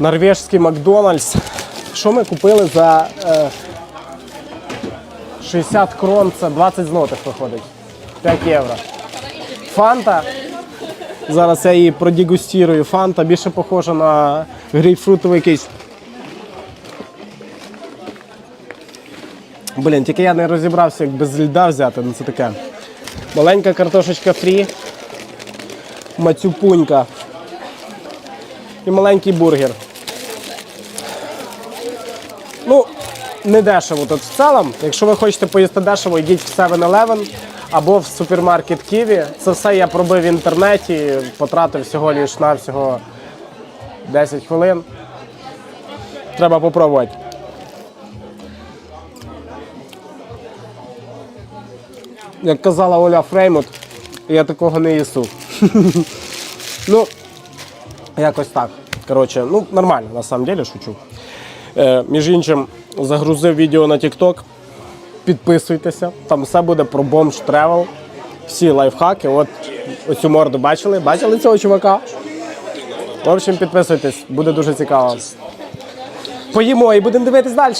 Норвежський Макдональдс. Що ми купили за е, 60 крон, це 20 злотих виходить. 5 євро. Фанта. Зараз я її продегустірую. Фанта більше похожа на грейпфрутовий якийсь. Блін, тільки я не розібрався, як без льда взяти, ну це таке. Маленька картошечка фрі, мацюпунька і маленький бургер. Ну, не дешево тут в цілому. Якщо ви хочете поїсти дешево, йдіть в 7-Eleven або в супермаркет Ківі. Це все я пробив в інтернеті, потратив всього лиш навсього 10 хвилин. Треба попробувати. Як казала Оля Фреймут, я такого не їсу. ну, якось так. Коротше, ну нормально, на самом деле шучу. Е, між іншим, загрузив відео на TikTok. Підписуйтеся, там все буде про бомж тревел. Всі лайфхаки. От оцю морду бачили? Бачили цього чувака? В общем, підписуйтесь, буде дуже цікаво. Поїмо і будемо дивитись далі.